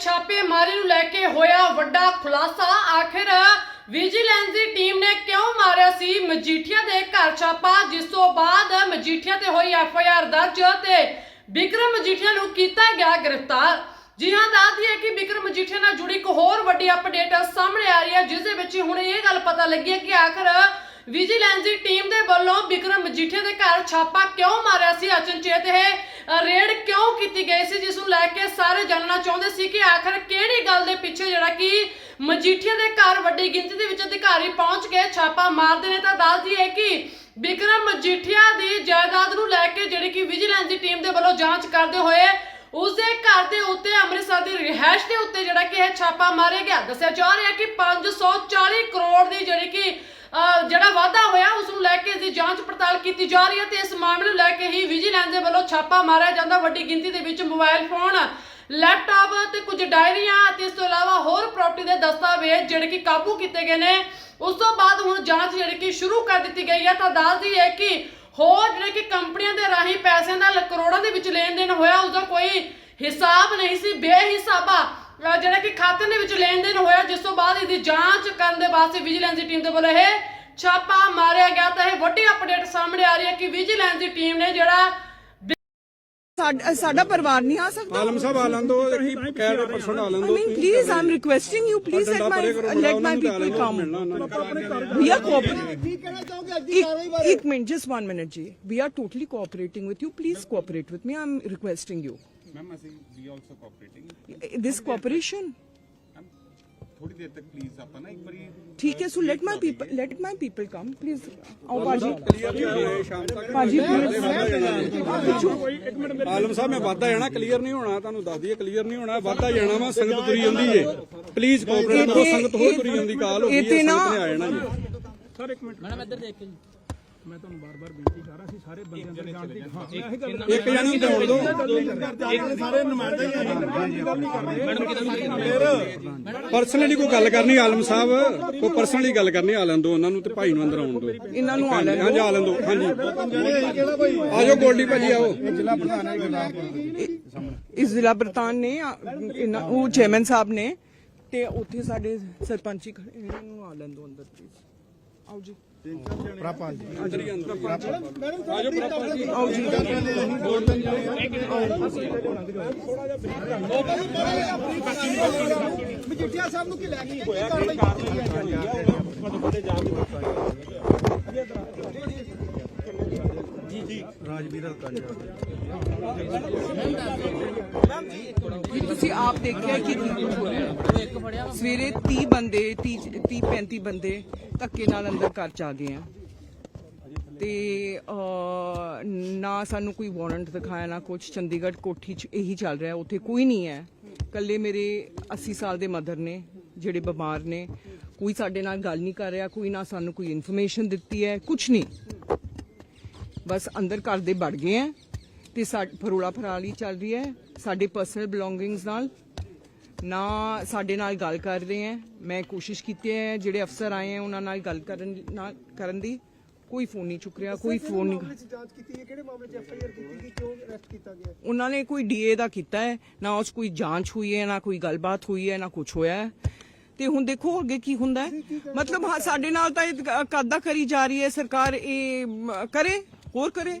ਛਾਪੇਮਾਰੀ ਨੂੰ ਲੈ ਕੇ ਹੋਇਆ ਵੱਡਾ ਖੁਲਾਸਾ। ਆਖਿਰ ਵਿਜੀਲੈਂਸ ਦੀ ਟੀਮ ਨੇ ਕਿਉਂ ਮਾਰਿਆ ਸੀ? ਮਜੀਠੀਆ ਦੇ ਘਰ ਛਾਪਾ, ਜਿਸ ਤੋਂ ਬਾਅਦ ਮਜੀਠੀਆ ਤੇ ਹੋਈ ਐਫ ਆਈ ਆਰ ਦਰਜ ਤੇ ਵਿਕਰਮ ਮਜੀਠੀਆ ਨੂੰ ਕੀਤਾ ਗਿਆ ਗ੍ਰਿਫਤਾਰ। ਜੀ ਹਾਂ, ਦੱਸਦੀ ਹੈ ਕਿ ਵਿਕਰਮ ਮਜੀਠੀਆ ਨਾਲ ਜੁੜੀ ਇੱਕ ਹੋਰ ਵੱਡੀ ਅਪਡੇਟ ਸਾਹਮਣੇ ਆ ਰਹੀ ਹੈ, ਜਿਸ ਦੇ ਵਿੱਚ ਹੁਣ ਇਹ ਗੱਲ ਪਤਾ ਲੱਗੀ ਹੈ ਕਿ ਆਖਰ ਵਿਜੀਲੈਂਸ ਦੀ ਟੀਮ ਦੇ ਵੱਲੋਂ ਵਿਕਰਮ ਮਜੀਠੀਆ ਦੇ ਘਰ ਛਾਪਾ ਕਿਉਂ ਮਾਰਿਆ ਸੀ? ਅਚਨਚੇਤ ਇਹ ਰੇਡ ਕਿਉਂ ਕੀਤੀ ਗਈ ਸੀ ਜਿਸ ਨੂੰ ਲੈ ਕੇ ਸਾਰੇ ਜਾਣਨਾ ਚਾਹੁੰਦੇ ਸੀ ਕਿ ਆਖਰ ਕਿਹੜੀ ਗੱਲ ਦੇ ਪਿੱਛੇ ਜਿਹੜਾ ਕਿ ਮਜੀਠੀਆ ਦੇ ਘਰ ਵੱਡੀ ਗਿਣਤੀ ਦੇ ਵਿੱਚ ਅਧਿਕਾਰੀ ਪਹੁੰਚ ਕੇ ਛਾਪਾ ਮਾਰਦੇ ਨੇ ਤਾਂ ਦੱਸਦੀ ਹੈ ਕਿ ਵਿਕਰਮ ਮਜੀਠੀਆ ਦੀ ਜਾਇਦਾਦ ਨੂੰ ਲੈ ਕੇ ਜਿਹੜੀ ਕਿ ਵਿਜੀਲੈਂਸ ਦੀ ਟੀਮ ਦੇ ਵੱਲੋਂ ਜਾਂਚ ਕਰਦੇ ਹੋਏ ਉਸ ਦੇ ਘਰ ਦੇ ਉੱਤੇ ਅੰਮ੍ਰਿਤਸਰ ਦੀ ਰਿਹਾਇਸ਼ ਦੇ ਉੱਤੇ ਜਿਹੜਾ ਕਿ ਇਹ ਛਾਪਾ ਮਾਰਿਆ ਗਿਆ। ਦੱਸਿਆ ਜਾ ਰਿਹਾ ਕਿ 540 ਕਰੋੜ ਦੀ ਜਿਹੜੀ ਕਿ ਅਹ, ਜਿਹੜਾ ਵਾਅਦਾ ਹੋਇਆ ਉਸ ਨੂੰ ਲੈ ਕੇ ਇਸ ਦੀ ਜਾਂਚ ਪੜਤਾਲ ਕੀਤੀ ਜਾ ਰਹੀ ਹੈ ਤੇ ਇਸ ਮਾਮਲੇ ਨੂੰ ਲੈ ਕੇ ਹੀ ਵਿਜੀਲੈਂਸ ਦੇ ਵੱਲੋਂ ਛਾਪਾ ਮਾਰਿਆ ਜਾਂਦਾ। ਵੱਡੀ ਗਿਣਤੀ ਦੇ ਵਿੱਚ ਮੋਬਾਈਲ ਫੋਨ, ਲੈਪਟਾਪ ਤੇ ਕੁਝ ਡਾਇਰੀਆਂ ਅਤੇ ਇਸ ਤੋਂ ਇਲਾਵਾ ਹੋਰ ਪ੍ਰਾਪਰਟੀ ਦੇ ਦਸਤਾਵੇਜ਼ ਜਿਹੜੇ ਕਿ ਕਾਬੂ ਕੀਤੇ ਗਏ ਨੇ, ਉਸ ਤੋਂ ਬਾਅਦ ਹੁਣ ਜਾਂਚ ਜਿਹੜੀ ਕਿ ਸ਼ੁਰੂ ਕਰ ਦਿੱਤੀ ਗਈ ਹੈ। ਤਾਂ ਦੱਸਦੀ ਹੈ ਕਿ ਹੋਰ ਜਿਹੜੇ ਕਿ ਕੰਪਨੀਆਂ ਦੇ ਰਾਹੀਂ ਪੈਸਿਆਂ ਦਾ ਕਰੋੜਾਂ ਦੇ ਵਿੱਚ ਲੈਣ ਦੇਣ ਹੋਇਆ ਉਸ ਦਾ ਕੋਈ ਹਿਸਾਬ ਨਹੀਂ ਸੀ। ਬੇਹਿਸਾਬਾ ਜਿਹੜਾ ਕਿ ਖਾਤੇ ਦੇ ਵਿੱਚ ਲੈਣ ਦੇਣ ਹੋਇਆ, ਜਿਸ ਤੋਂ ਬਾਅਦ ਇਹਦੀ ਜਾਂਚ ਕਰਨ ਦੇ ਵਾਸਤੇ ਵਿਜੀਲੈਂਸ ਦੀ ਟੀਮ ਦੇ ਵੱਲੋਂ ਇਹ ਛਾਪਾ ਮਾਰਿਆ ਗਿਆ ਤਾਂ ਇਹ ਵੱਡੀ ਅਪਡੇਟ ਸਾਹਮਣੇ ਆ ਰਹੀ ਹੈ ਕਿ ਵਿਜੀਲੈਂਸ ਦੀ ਟੀਮ ਨੇ ਜਿਹੜਾ ਸਾਡਾ ਸਾਡਾ ਪਰਿਵਾਰ ਨਹੀਂ ਆ ਸਕਦਾ। ਆਲਮ ਸਾਹਿਬ ਆਲੰਦੋ ਹੀ ਕੈਡ person ਆਲੰਦੋ please I'm requesting you please let my let my people come we are cooperating ਇੱਕ ਮਿੰਟ ਜਸਟ 1 ਮਿੰਟ ਜੀ। We are totally cooperating with you please cooperate with me I'm requesting you ma'am ਅਸੀਂ ਵੀ also ਕੋਆਪਰੇਟਿੰਗ ਦਿਸ cooperation ਥੋੜੀ ਦੇਰ ਤੱਕ please ਆਪਾਂ ਨਾ ਇੱਕ ਵਾਰੀ ਠੀਕ ਹੈ so let my people let my people come please ਆਓ ਬਾਜੀ ਬਾਜੀ ਪਲੀਜ਼ ਆਲਮ ਸਾਹਿਬ ਮੈਂ ਵਾਧਾ ਜਾਣਾ ਕਲੀਅਰ ਨਹੀਂ ਹੋਣਾ ਤੁਹਾਨੂੰ ਦੱਸ ਦਈਏ ਕਲੀਅਰ ਨਹੀਂ ਹੋਣਾ ਵਾਧਾ ਜਾਣਾ ਵਾ ਸੰਗਤ ਤੁਰੀ ਜਾਂਦੀ ਏ ਪਲੀਜ਼ ਕੋਆਪਰੇਟ ਕਰੋ ਸੰਗਤ ਹੋਰ ਤੁਰੀ ਜਾਂਦੀ ਕਾਲ ਹੋ ਗਈ ਸਰ ਇੱਕ ਮਿੰਟ। ਮੈਡਮ ਇੱਧਰ ਦੇਖ ਕੇ ਜੀ। ਮੈਂ ਤੁਹਾਨੂੰ ਬਾਰ-ਬਾਰ ਬੇਨਤੀ ਕਰ ਰਿਹਾ ਸੀ ਸਾਰੇ ਬੰਦਿਆਂ ਦੇ ਹਾਂ ਇਹੀ ਗੱਲ ਇੱਕ ਜਣੇ ਨੂੰ ਦੌੜ ਦਿਓ ਪਰਸਨਲੀ ਕੋਈ ਗੱਲ ਕਰਨੀ ਆਲਮ ਸਾਹਿਬ? ਕੋਈ ਪਰਸਨਲੀ ਗੱਲ ਕਰਨੀ ਆ ਲੈਣ ਦਿਓ ਉਹਨਾਂ ਨੂੰ ਤੇ ਭਾਈ ਨੂੰ ਅੰਦਰ ਆਉਣ ਦਿਓ ਇਹਨਾਂ ਨੂੰ ਆ ਲੈਣ ਹਾਂਜੀ ਆ ਲੈਣ ਦਿਓ ਹਾਂਜੀ। ਆਜੋ ਗੋਲਡੀ ਭਾਜੀ ਆਓ। ਇਸ ਜ਼ਿਲ੍ਹਾ ਪ੍ਰਧਾਨ ਨੇ ਉਹ ਚੇਅਰਮੈਨ ਸਾਹਿਬ ਨੇ ਤੇ ਉੱਥੇ ਸਾਡੇ ਸਰਪੰਚੀ ਖੜੇ ਇਹਨਾਂ ਨੂੰ ਆ ਲੈਣ ਦਿਓ ਅੰਦਰ ਪਲੀਜ਼ ਆਓ ਜੀ। ਅੰਦਰ ਜੀ ਆਓ ਜੀ ਮਜੀਠੀਆ ਸਾਹਿਬ ਨੂੰ ਕੀ ਲੈ ਕੇ ਕੀ ਕਾਰਵਾਈ ਕੀਤੀ ਕਿ ਤੁਸੀਂ ਆਪ ਦੇਖਿਆ ਕਿ ਕੀ ਹੋ ਰਿਹਾ ਸਵੇਰੇ 30 ਬੰਦੇ 30 30 35 ਬੰਦੇ ਧੱਕੇ ਨਾਲ ਅੰਦਰ ਘਰ ਚ ਆ ਗਏ ਆ। ਤੇ ਨਾ ਸਾਨੂੰ ਕੋਈ ਵਾਰੰਟ ਦਿਖਾਇਆ, ਨਾ ਕੁਝ ਚੰਡੀਗੜ੍ਹ ਕੋਠੀ ਚ ਇਹੀ ਚੱਲ ਰਿਹਾ, ਉੱਥੇ ਕੋਈ ਨਹੀਂ ਹੈ। ਕੱਲੇ ਮੇਰੇ 80 ਸਾਲ ਦੇ ਮਦਰ ਨੇ, ਜਿਹੜੇ ਬਿਮਾਰ ਨੇ। ਕੋਈ ਸਾਡੇ ਨਾਲ ਗੱਲ ਨਹੀਂ ਕਰ ਰਿਹਾ, ਕੋਈ ਨਾ ਸਾਨੂੰ ਕੋਈ ਇਨਫੋਰਮੇਸ਼ਨ ਦਿੱਤੀ ਹੈ ਕੁਝ ਨਹੀਂ। ਬਸ ਅੰਦਰ ਘਰ ਦੇ ਵੜ ਗਏ ਆ, ਤੇ ਸਾਡ ਫਰੋਲਾ ਫਰਾਲੀ ਚੱਲ ਰਹੀ ਹੈ, ਸਾਡੇ ਪਰਸਨਲ ਬਿਲੋਂਗਿੰਗਸ ਨਾਲ। ਨਾ ਸਾਡੇ ਨਾਲ ਗੱਲ ਕਰ ਰਹੇ ਹੈ। ਮੈਂ ਕੋਸ਼ਿਸ਼ ਕੀਤੀ ਹੈ ਜਿਹੜੇ ਅਫਸਰ ਆਏ ਹੈ ਉਹਨਾਂ ਨਾਲ ਗੱਲ ਕਰਨ ਨਾਲ ਕਰਨ ਦੀ। ਕੋਈ ਫੋਨ ਨਹੀਂ ਚੁੱਕ ਰਿਹਾ ਕੋਈ ਫੋਨ ਨਹੀਂ ਮਾਮਲੇ 'ਚ ਜਾਂਚ ਕੀਤੀ ਹੈ? ਕਿਹੜੇ ਮਾਮਲੇ 'ਚ ਐਫ ਆਈ ਆਰ ਕੀਤੀ ਗਈ? ਕਿਉਂ ਅਰੈਸਟ ਕੀਤਾ ਗਿਆ? ਉਹਨਾਂ ਨੇ ਕੋਈ ਡੀਏ ਦਾ ਕੀਤਾ ਹੈ ਨਾ ਉਸ ਕੋਈ ਜਾਂਚ ਹੋਈ ਹੈ ਨਾ ਕੋਈ ਗੱਲਬਾਤ ਹੋਈ ਹੈ ਨਾ ਕੁਝ ਹੋਇਆ ਹੈ। ਤੇ ਹੁਣ ਦੇਖੋ ਅੱਗੇ ਕੀ ਹੁੰਦਾ ਹੈ। ਮਤਲਬ ਹਾਂ ਸਾਡੇ ਨਾਲ ਤਾਂ ਇਹ ਕਾਦਾ ਕਰੀ ਜਾ ਰਹੀ ਹੈ ਸਰਕਾਰ ਇਹ ਕਰੇ ਹੋਰ ਕਰੇ।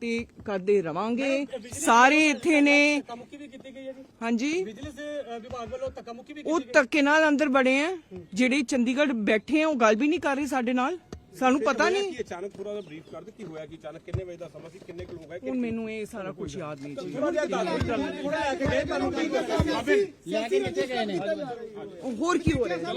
ਤੇ ਕਰਦੇ ਰਵਾਂਗੇ। ਸਾਰੇ ਇੱਥੇ ਨੇ ਹਾਂਜੀ। ਵਿਭਾਗ ਵੱਲੋਂ ਧੱਕਾਮੁੱਕੀ ਵੀ ਉਹ ਧੱਕੇ ਨਾਲ ਅੰਦਰ ਬੜੇ ਆ। ਜਿਹੜੇ ਚੰਡੀਗੜ੍ਹ ਬੈਠੇ ਆ ਉਹ ਗੱਲ ਵੀ ਨਹੀਂ ਕਰ ਰਹੇ ਸਾਡੇ ਨਾਲ। ਸਾਨੂੰ ਪਤਾ ਨਹੀਂ ਕੀ ਅਚਾਨਕ ਪੂਰਾ ਦਾ ਬਰੀਫ ਕਰ ਦੇ ਕੀ ਹੋਇਆ ਕੀ ਅਚਾਨਕ ਕਿੰਨੇ ਵਜੇ ਦਾ ਸਮਾਂ ਸੀ ਕਿੰਨੇ ਲੋਕ ਹੈ ਹੁਣ ਮੈਨੂੰ ਇਹ ਸਾਰਾ ਕੁਝ ਯਾਦ ਨਹੀਂ ਜੀ। ਥੋੜਾ ਲੈ ਕੇ ਗਏ ਤੁਹਾਨੂੰ ਕੀ ਦੱਸਿਆ? ਹੋਰ ਕੀ ਹੋ ਰਿਹਾ?